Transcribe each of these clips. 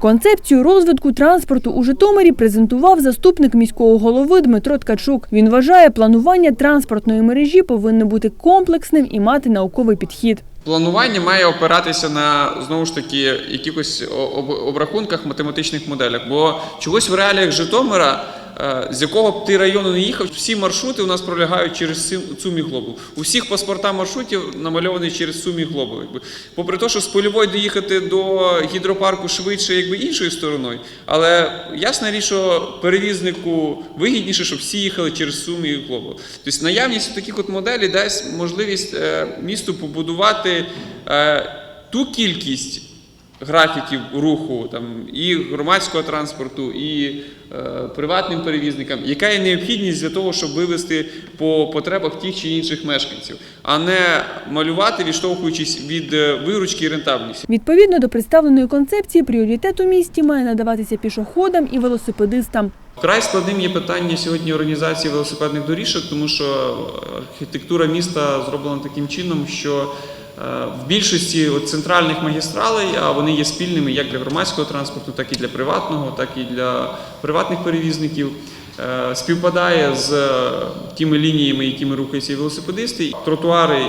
Концепцію розвитку транспорту у Житомирі презентував заступник міського голови Дмитро Ткачук. Він вважає, планування транспортної мережі повинно бути комплексним і мати науковий підхід. Планування має опиратися на знову ж таки якихось обрахунках, математичних моделях. Бо чогось в реаліях Житомира, з якого б ти району не їхав, всі маршрути у нас пролягають через цю міглобу. У всіх паспорта маршрутів намальовані через цю міглобу. Якби. Попри те, що з польової доїхати до гідропарку швидше, якби іншою стороною, але ясна річ, що перевізнику вигідніше, щоб всі їхали через цю міглобу. Тобто наявність таких от моделей дасть можливість е, місту побудувати е, ту кількість графіків руху там, і громадського транспорту, і е, приватним перевізникам, яка є необхідність для того, щоб вивести по потребах тих чи інших мешканців, а не малювати, відштовхуючись від е, виручки і рентабельності. Відповідно до представленої концепції, пріоритет у місті має надаватися пішоходам і велосипедистам. Вкрай складним є питання сьогодні організації велосипедних доріжок, тому що архітектура міста зроблена таким чином, що е, в більшості центральних магістралей, а вони є спільними як для громадського транспорту, так і для приватного, так і для приватних перевізників. е, Співпадає з е, тими лініями, якими рухаються велосипедисти. Тротуари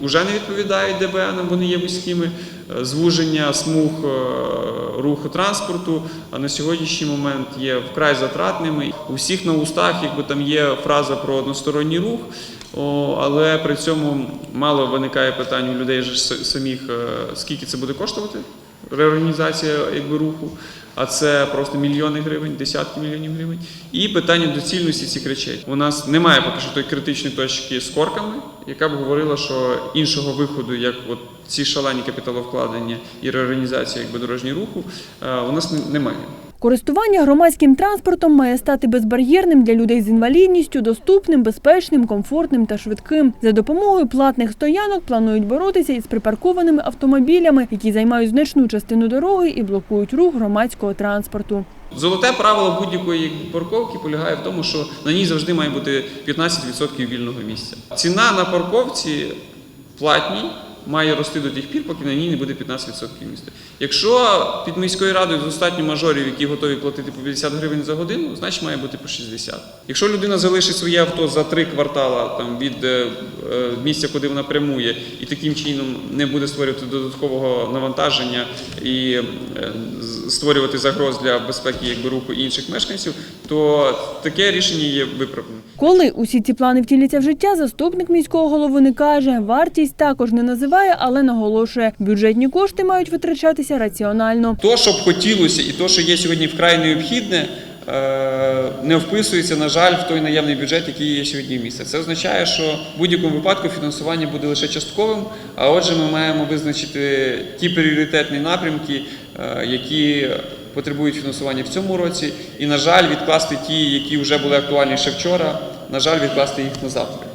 вже не відповідають ДБН, вони є вузькими. Е, Звуження смуг е, руху транспорту а на сьогоднішній момент є вкрай затратними. У всіх на устах, якби там є фраза про односторонній рух, о, але при цьому мало виникає питань у людей ж самих, е, скільки це буде коштувати. Реорганізація якби руху, а це просто мільйони гривень, десятки мільйонів гривень. І питання доцільності цих речей. У нас немає поки що тої критичної точки з корками, яка б говорила, що іншого виходу, як от ці шалені капіталовкладення і реорганізація якби дорожнього руху, е, у нас немає. Користування громадським транспортом має стати безбар'єрним для людей з інвалідністю, доступним, безпечним, комфортним та швидким. За допомогою платних стоянок планують боротися із припаркованими автомобілями, які займають значну частину дороги і блокують рух громадського транспорту. Золоте правило будь-якої парковки полягає в тому, що на ній завжди має бути 15% вільного місця. Ціна на парковці платній має рости до тих пір, поки на ній не буде 15% місця. Якщо під міською радою достатньо мажорів, які готові платити по 50 гривень за годину, значить має бути по 60. Якщо людина залишить своє авто за три квартала там, від е, е, місця, куди вона прямує, і таким чином не буде створювати додаткового навантаження і е, створювати загроз для безпеки якби, руху інших мешканців, то таке рішення є виправданим. Коли усі ці плани втіляться в життя, заступник міського голови не каже. Вартість також не називає, але наголошує, бюджетні кошти мають витрачатися раціонально. То, що б хотілося, і то, що є сьогодні вкрай необхідне, е, не вписується, на жаль, в той наявний бюджет, який є сьогодні в місті. Це означає, що в будь-якому випадку фінансування буде лише частковим, а отже, ми маємо визначити ті пріоритетні напрямки, е, які потребують фінансування в цьому році, і, на жаль, відкласти ті, які вже були актуальні ще вчора, на жаль, відкласти їх на завтра.